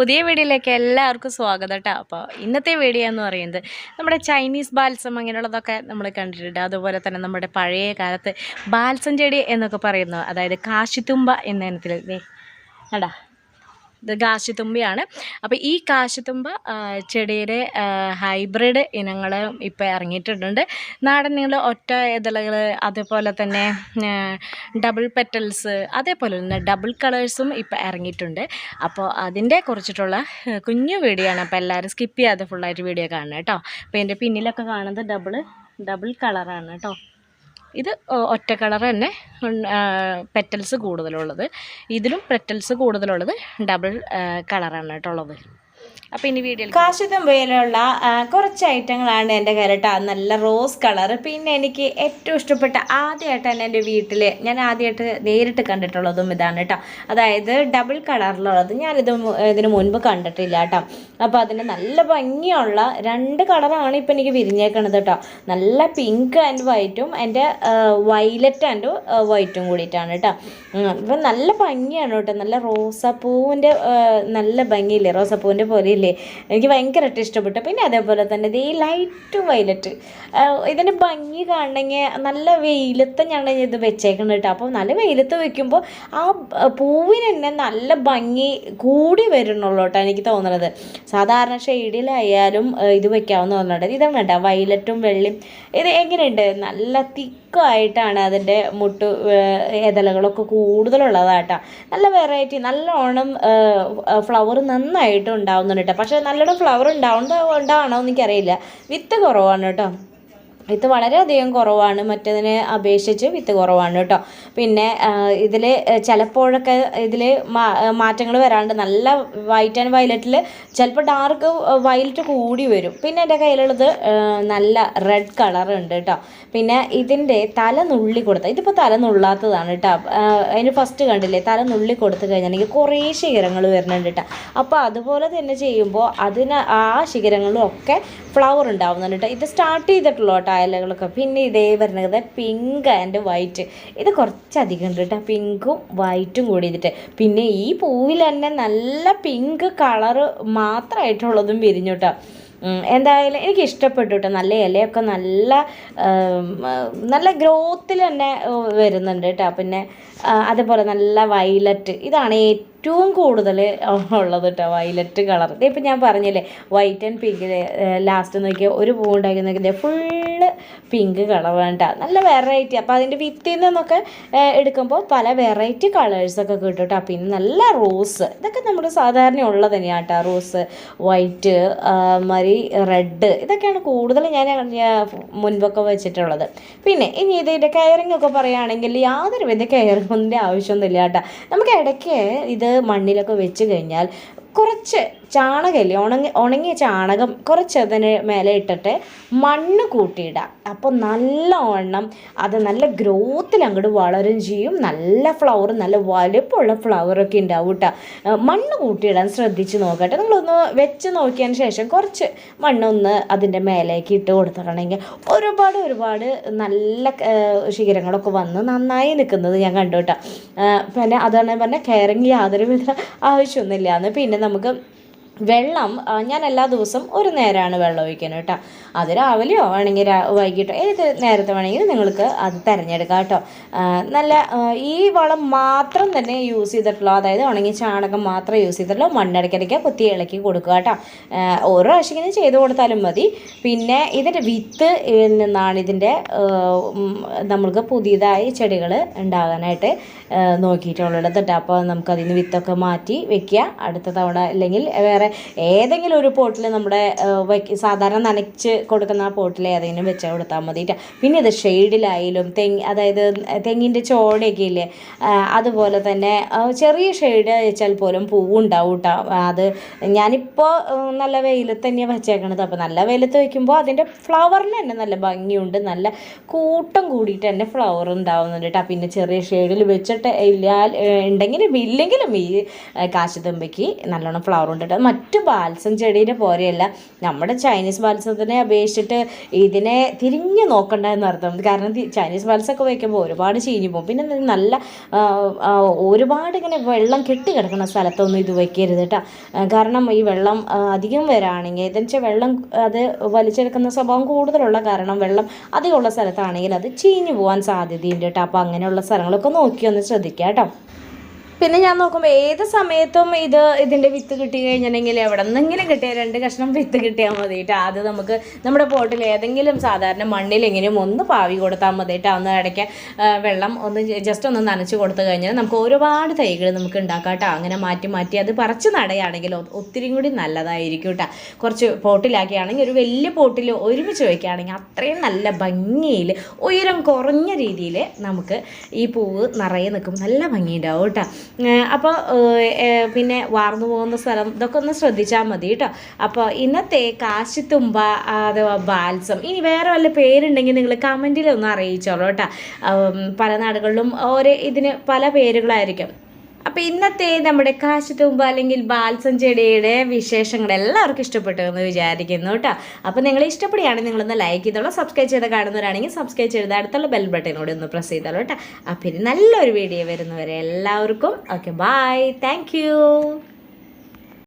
പുതിയ വീഡിയോയിലേക്ക് എല്ലാവർക്കും സ്വാഗതം കേട്ടോ അപ്പോൾ ഇന്നത്തെ വീഡിയോ എന്ന് പറയുന്നത് നമ്മുടെ ചൈനീസ് ബാൽസം അങ്ങനെയുള്ളതൊക്കെ നമ്മൾ കണ്ടിട്ടുണ്ട്. അതുപോലെ തന്നെ നമ്മുടെ പഴയ കാലത്ത് ബാൽസം ചെടി എന്നൊക്കെ പറയുന്നു അതായത് കാശിത്തുമ്പ എന്ന ഇനത്തിൽ കണ്ടാ. ഇത് കാശിത്തുമ്പയാണ്. അപ്പോൾ ഈ കാശിത്തുമ്പ ചെടിയുടെ ഹൈബ്രിഡ് ഇനങ്ങൾ ഇപ്പോൾ ഇറങ്ങിയിട്ടുണ്ട്. നാടൻ നിങ്ങൾ ഒറ്റ ഇതളകൾ അതേപോലെ തന്നെ ഡബിൾ പെറ്റൽസ് അതേപോലെ തന്നെ ഡബിൾ കളേഴ്സും ഇപ്പോൾ ഇറങ്ങിയിട്ടുണ്ട്. അപ്പോൾ അതിന്റെ കുറിച്ചിട്ടുള്ള കുഞ്ഞു വീഡിയോ ആണ് അപ്പോൾ എല്ലാവരും സ്കിപ്പ് ചെയ്യാതെ ഫുള്ളായിട്ട് വീഡിയോ കാണണം കേട്ടോ. അപ്പോൾ എന്റെ പിന്നിലൊക്കെ കാണുന്നത് ഡബിൾ ഡബിൾ കളറാണ് കേട്ടോ. ഇത് ഒറ്റ കളർ തന്നെ പെറ്റൽസ് കൂടുതലുള്ളത്. ഇതിലും പെറ്റൽസ് കൂടുതലുള്ളത് ഡബിൾ കളറാണ് കേട്ടോ ഉള്ളത്. അപ്പോൾ ഇനി വീഡിയോ വീഡിയോയിൽ കാശുതമ്പയിലുള്ള കുറച്ച് ഐറ്റങ്ങളാണ് എന്റെ കയ്യിലിട്ട്. നല്ല റോസ് കളർ പിന്നെ എനിക്ക് ഏറ്റവും ഇഷ്ടപ്പെട്ട ആദ്യമായിട്ട് തന്നെ എന്റെ വീട്ടിൽ ഞാൻ ആദ്യമായിട്ട് നേരിട്ട് കണ്ടിട്ടുള്ളതും ഇതാണ് കേട്ടോ അതായത് ഡബിൾ കളറിലുള്ളത്. ഞാനിത് ഇതിന് മുൻപ് കണ്ടിട്ടില്ല കേട്ടോ അപ്പോൾ അതിന് നല്ല ഭംഗിയുള്ള രണ്ട് കളറാണ് ഇപ്പൊ എനിക്ക് വിരിഞ്ഞേക്കണത് കേട്ടോ നല്ല പിങ്ക് ആൻഡ് വൈറ്റും എന്റെ വൈലറ്റ് ആൻഡ് വൈറ്റും കൂടിയിട്ടാണ് കേട്ടോ ഇപ്പൊ നല്ല ഭംഗിയാണ് കേട്ടോ നല്ല റോസാപ്പൂവിന്റെ നല്ല ഭംഗിയില്ലേ? റോസാപ്പൂവിന്റെ പോലെയില്ലേ എനിക്ക് ഭയങ്കരമായിട്ട് ഇഷ്ടപ്പെട്ടു. പിന്നെ അതേപോലെ തന്നെ ഇത് ഈ ലൈറ്റും വൈലറ്റ് ഇതിന്റെ ഭംഗി കാണണമെങ്കിൽ നല്ല വെയിലത്ത് ഞാൻ ഇത് വെച്ചേക്കണം കേട്ടോ. അപ്പോൾ നല്ല വെയിലത്ത് വെക്കുമ്പോൾ ആ പൂവിന് തന്നെ നല്ല ഭംഗി കൂടി വരുന്നുള്ളൂ കേട്ടോ എനിക്ക് തോന്നുന്നത് സാധാരണ ഷെയ്ഡിലായാലും ഇത് വെക്കാവുന്ന തോന്നുന്നുണ്ട് ഇതാണ് കേട്ടോ വൈലറ്റും വെള്ളയും. ഇത് എങ്ങനെയുണ്ട്? നല്ല തിക്കായിട്ടാണ് അതിന്റെ മുട്ട് ഇതലകളൊക്കെ കൂടുതലുള്ളതാട്ടോ. നല്ല വെറൈറ്റി നല്ലോണം ഫ്ലവർ നന്നായിട്ട് ഉണ്ടാവുന്നുണ്ട് കേട്ടോ പക്ഷേ നല്ലോണം ഫ്ലവർ ഉണ്ടാവുന്നുണ്ടോ ഉണ്ടാവണോ എനിക്കറിയില്ല. വിത്ത് കുറവാണ് കേട്ടോ വിത്ത് വളരെയധികം കുറവാണ്. മറ്റതിനെ അപേക്ഷിച്ച് വിത്ത് കുറവാണ് കേട്ടോ. പിന്നെ ഇതിൽ ചിലപ്പോഴൊക്കെ ഇതിൽ മാറ്റങ്ങൾ വരാണ്ട് നല്ല വൈറ്റ് ആൻഡ് വയലറ്റിൽ ചിലപ്പോൾ ഡാർക്ക് വയലറ്റ് കൂടി വരും. പിന്നെ എന്റെ കയ്യിലുള്ളത് നല്ല റെഡ് ഉണ്ട് കേട്ടോ. പിന്നെ ഇതിന്റെ തല നുള്ളി കൊടുത്ത ഇതിപ്പോൾ തല നുള്ളാത്തതാണ് കേട്ടോ. അതിന് ഫസ്റ്റ് കണ്ടില്ലേ തല നുള്ളി കൊടുത്തു കഴിഞ്ഞിട്ടുണ്ടെങ്കിൽ കുറേ ശിഖരങ്ങൾ വരുന്നുണ്ട് കേട്ടോ. അപ്പോൾ അതുപോലെ തന്നെ ചെയ്യുമ്പോൾ അതിന് ആ ശിഖരങ്ങളും ഒക്കെ ഫ്ലവർ ഉണ്ടാവുന്നുണ്ട് കേട്ടോ. ഇത് സ്റ്റാർട്ട് ചെയ്തിട്ടുള്ളൂ കേട്ടോ അയലകളൊക്കെ പിന്നെ ഇതേ വരുന്നത് പിങ്ക് ആൻഡ് വൈറ്റ് ഇത് കുറച്ചധികം ഉണ്ട് കേട്ടോ. പിങ്കും വൈറ്റും കൂടി ഇതിട്ട് പിന്നെ ഈ പൂവിൽ തന്നെ നല്ല പിങ്ക് കളറ് മാത്രമായിട്ടുള്ളതും വിരിഞ്ഞു കേട്ടോ. എന്തായാലും എനിക്ക് ഇഷ്ടപ്പെട്ടു കേട്ടോ. നല്ല ഇലയൊക്കെ നല്ല നല്ല ഗ്രോത്തിൽ തന്നെ വരുന്നുണ്ട് കേട്ടോ. പിന്നെ അതേപോലെ നല്ല വൈലറ്റ് ഇതാണ് ഏറ്റവും കൂടുതൽ ഉള്ളത് കേട്ടോ. വൈലറ്റ് കളർ ഇതിപ്പോൾ ഞാൻ പറഞ്ഞില്ലേ വൈറ്റ് ആൻഡ് പിങ്ക് ലാസ്റ്റ് നോക്കിയാൽ ഒരു പൂ ഉണ്ടാക്കി നോക്കിയാൽ പിങ്ക് കളർ വേണ്ട. നല്ല വെറൈറ്റി അപ്പോൾ അതിന്റെ വിത്തിൽ നിന്നൊക്കെ എടുക്കുമ്പോൾ പല വെറൈറ്റി കളേഴ്സൊക്കെ കിട്ടും കേട്ടോ പിന്നെ നല്ല റോസ് ഇതൊക്കെ നമ്മൾ സാധാരണ ഉള്ളത് തന്നെയാണ് കേട്ടോ റോസ് വൈറ്റ് മരി റെഡ് ഇതൊക്കെയാണ് കൂടുതൽ ഞാൻ മുൻപൊക്കെ വെച്ചിട്ടുള്ളത്. പിന്നെ ഇനി ഇതിന്റെ കെയറിംഗ് ഒക്കെ പറയുകയാണെങ്കിൽ യാതൊരു വിധ കെയറിങ്ങിന്റെ ആവശ്യമൊന്നുമില്ല കേട്ടോ നമുക്ക് ഇടയ്ക്ക് ഇത് മണ്ണിലൊക്കെ വെച്ച് കഴിഞ്ഞാൽ കുറച്ച് ചാണകമില്ലേ ഉണങ്ങി ഉണങ്ങിയ ചാണകം കുറച്ച് അതിന് മേലെ ഇട്ടിട്ട് മണ്ണ് കൂട്ടിയിടുക അപ്പോൾ നല്ലവണ്ണം അത് നല്ല ഗ്രോത്തിൽ അങ്ങോട്ട് വളരും ചെയ്യും. നല്ല ഫ്ലവർ നല്ല വലുപ്പമുള്ള ഫ്ലവറൊക്കെ ഉണ്ടാവും കേട്ടോ മണ്ണ് കൂട്ടിയിടാൻ ശ്രദ്ധിച്ച് നോക്കട്ടെ. നിങ്ങളൊന്ന് വെച്ച് നോക്കിയതിന് ശേഷം കുറച്ച് മണ്ണൊന്ന് അതിന്റെ മേലേക്ക് ഇട്ട് കൊടുത്തിട്ടുണ്ടെങ്കിൽ ഒരുപാട് ഒരുപാട് നല്ല ശിഖരങ്ങളൊക്കെ വന്ന് നന്നായി നിൽക്കുന്നത് ഞാൻ കണ്ടു കേട്ടോ പിന്നെ അതാണ് പറഞ്ഞാൽ കെയറിങ് യാതൊരു വിധ ആവശ്യമൊന്നുമില്ല എന്ന് പിന്നെ നമുക്ക് വെള്ളം ഞാൻ എല്ലാ ദിവസവും ഒരു നേരമാണ് വെള്ളം ഒഴിക്കുന്നത് കേട്ടോ. അത് രാവിലെയോ വേണമെങ്കിൽ വൈകിട്ടോ ഏത് നേരത്തെ വേണമെങ്കിലും നിങ്ങൾക്ക് അത് തിരഞ്ഞെടുക്കാം കേട്ടോ. നല്ല ഈ വളം മാത്രം തന്നെ യൂസ് ചെയ്തിട്ടുള്ളൂ. അതായത് ഉണങ്ങി ചാണകം മാത്രം യൂസ് ചെയ്തിട്ടുള്ളൂ. മണ്ണിടയ്ക്കിടയ്ക്ക് കുത്തി ഇളക്കി കൊടുക്കുക കേട്ടോ. ഓരോ പ്രാവശ്യം ചെയ്ത് കൊടുത്താലും മതി. പിന്നെ ഇതിന്റെ വിത്ത് നിന്നാണ് ഇതിന്റെ നമ്മൾക്ക് പുതിയതായി ചെടികൾ ഉണ്ടാകാനായിട്ട് നോക്കിയിട്ടുള്ളത് കേട്ടോ. അപ്പോൾ നമുക്കതിൽ നിന്ന് വിത്തൊക്കെ മാറ്റി വെക്കുക. അടുത്ത തവണ അല്ലെങ്കിൽ വേറെ ഏതെങ്കിലും ഒരു പോട്ടിൽ നമ്മുടെ സാധാരണ നനച്ച് കൊടുക്കുന്ന ആ പോട്ടിൽ ഏതെങ്കിലും വെച്ച് കൊടുത്താൽ മതി പിന്നെ ഇത് ഷെയ്ഡിലായാലും തെങ്ങ് അതായത് തെങ്ങിന്റെ ചോടയൊക്കെ ഇല്ലേ അതുപോലെ തന്നെ ചെറിയ ഷെയ്ഡ് വെച്ചാൽ പോലും പൂവുണ്ടാവും കേട്ടോ അത് ഞാനിപ്പോൾ നല്ല വെയിലത്ത് തന്നെയാണ് വെച്ചേക്കണത്. അപ്പോൾ നല്ല വെയിലത്ത് വയ്ക്കുമ്പോൾ അതിന്റെ ഫ്ലവറിന് തന്നെ നല്ല ഭംഗിയുണ്ട്. നല്ല കൂട്ടം കൂടിയിട്ട് തന്നെ ഫ്ലവർ ഉണ്ടാവുന്നുണ്ട് കേട്ടോ പിന്നെ ചെറിയ ഷെയ്ഡിൽ വെച്ചിട്ട് ഇല്ല ഉണ്ടെങ്കിലും ഇല്ലെങ്കിലും ഈ കാശുതുമ്പയ്ക്ക് നല്ലോണം ഫ്ലവർ ഉണ്ട് കേട്ടോ മറ്റ് ബാൽസം ചെടീനെ പോലെയല്ല. നമ്മുടെ ചൈനീസ് ബാൽസത്തിനെ അപേക്ഷിച്ചിട്ട് ഇതിനെ തിരിഞ്ഞു നോക്കണ്ട എന്നർത്ഥം. കാരണം ചൈനീസ് ബാൽസൊക്കെ വയ്ക്കുമ്പോൾ ഒരുപാട് ചീഞ്ഞു പോകും. പിന്നെ നല്ല ഒരുപാട് ഇങ്ങനെ വെള്ളം കെട്ടി കിടക്കുന്ന സ്ഥലത്തൊന്നും ഇത് വയ്ക്കരുത് കേട്ടോ കാരണം ഈ വെള്ളം അധികം വരാണെങ്കിൽ ഇതെന്ന് വെച്ചാൽ വെള്ളം അത് വലിച്ചെടുക്കുന്ന സ്വഭാവം കൂടുതലുള്ള കാരണം വെള്ളം അധികമുള്ള സ്ഥലത്താണെങ്കിൽ അത് ചീഞ്ഞു പോകാൻ സാധ്യതയുണ്ട് കേട്ടോ അപ്പോൾ അങ്ങനെയുള്ള സ്ഥലങ്ങളൊക്കെ നോക്കി ഒന്ന് ശ്രദ്ധിക്കുക കേട്ടോ പിന്നെ ഞാൻ നോക്കുമ്പോൾ ഏത് സമയത്തും ഇത് ഇതിന്റെ വിത്ത് കിട്ടി കഴിഞ്ഞിട്ടുണ്ടെങ്കിൽ എവിടെ നിന്നെങ്കിലും കിട്ടിയ രണ്ട് കഷ്ണം വിത്ത് കിട്ടിയാൽ മതി കേട്ടോ അത് നമുക്ക് നമ്മുടെ പോട്ടിൽ ഏതെങ്കിലും സാധാരണ മണ്ണിലെങ്കിലും ഒന്ന് പാവി കൊടുത്താൽ മതി കേട്ടോ ഒന്ന് ഇടയ്ക്ക് വെള്ളം ഒന്ന് ജസ്റ്റ് ഒന്ന് നനച്ച് കൊടുത്തു കഴിഞ്ഞാൽ നമുക്ക് ഒരുപാട് തൈകൾ നമുക്ക് ഉണ്ടാക്കാം കേട്ടോ അങ്ങനെ മാറ്റി മാറ്റി അത് പറിച്ച് നടയാണെങ്കിൽ ഒത്തിരി കൂടി നല്ലതായിരിക്കും കേട്ടോ കുറച്ച് പോട്ടിലാക്കിയാണെങ്കിൽ ഒരു വലിയ പോട്ടിൽ ഒരുമിച്ച് വയ്ക്കുകയാണെങ്കിൽ അത്രയും നല്ല ഭംഗിയിൽ ഉയരം കുറഞ്ഞ രീതിയിൽ നമുക്ക് ഈ പൂവ് നിറയെ നിൽക്കും. നല്ല ഭംഗിയുണ്ടാവും കേട്ടോ അപ്പോൾ പിന്നെ വാർന്നു പോകുന്ന സ്ഥലം ഇതൊക്കെ ഒന്ന് ശ്രദ്ധിച്ചാൽ മതി കേട്ടോ. അപ്പോൾ ഇന്നത്തെ കാശിത്തുമ്പ അഥവാ ബാൽസം ഇനി വേറെ വല്ല പേരുണ്ടെങ്കിൽ നിങ്ങൾ കമന്റിൽ ഒന്ന് അറിയിച്ചോളൂ കേട്ടോ. പല നാടുകളിലും ഓരോ ഇതിന് പല പേരുകളായിരിക്കും. അപ്പോൾ ഇന്നത്തെ നമ്മുടെ കാശിത്തുമ്പ അല്ലെങ്കിൽ ബാൽസം ചെടിയുടെ വിശേഷങ്ങൾ എല്ലാവർക്കും ഇഷ്ടപ്പെട്ടു എന്ന് വിചാരിക്കുന്നു കേട്ടോ. അപ്പോൾ നിങ്ങൾ ഇഷ്ടപ്പെടുകയാണെങ്കിൽ നിങ്ങളൊന്ന് ലൈക്ക് ചെയ്തോളൂ സബ്സ്ക്രൈബ് ചെയ്ത് കാണുന്നവരാണെങ്കിൽ സബ്സ്ക്രൈബ് ചെയ്ത് അടുത്തുള്ള ബെൽ ബട്ടനോട് ഒന്ന് പ്രസ് ചെയ്തോളൂ കേട്ടോ. അപ്പം ഇനി നല്ലൊരു വീഡിയോ വരുന്നവരെ എല്ലാവർക്കും. Okay bye thank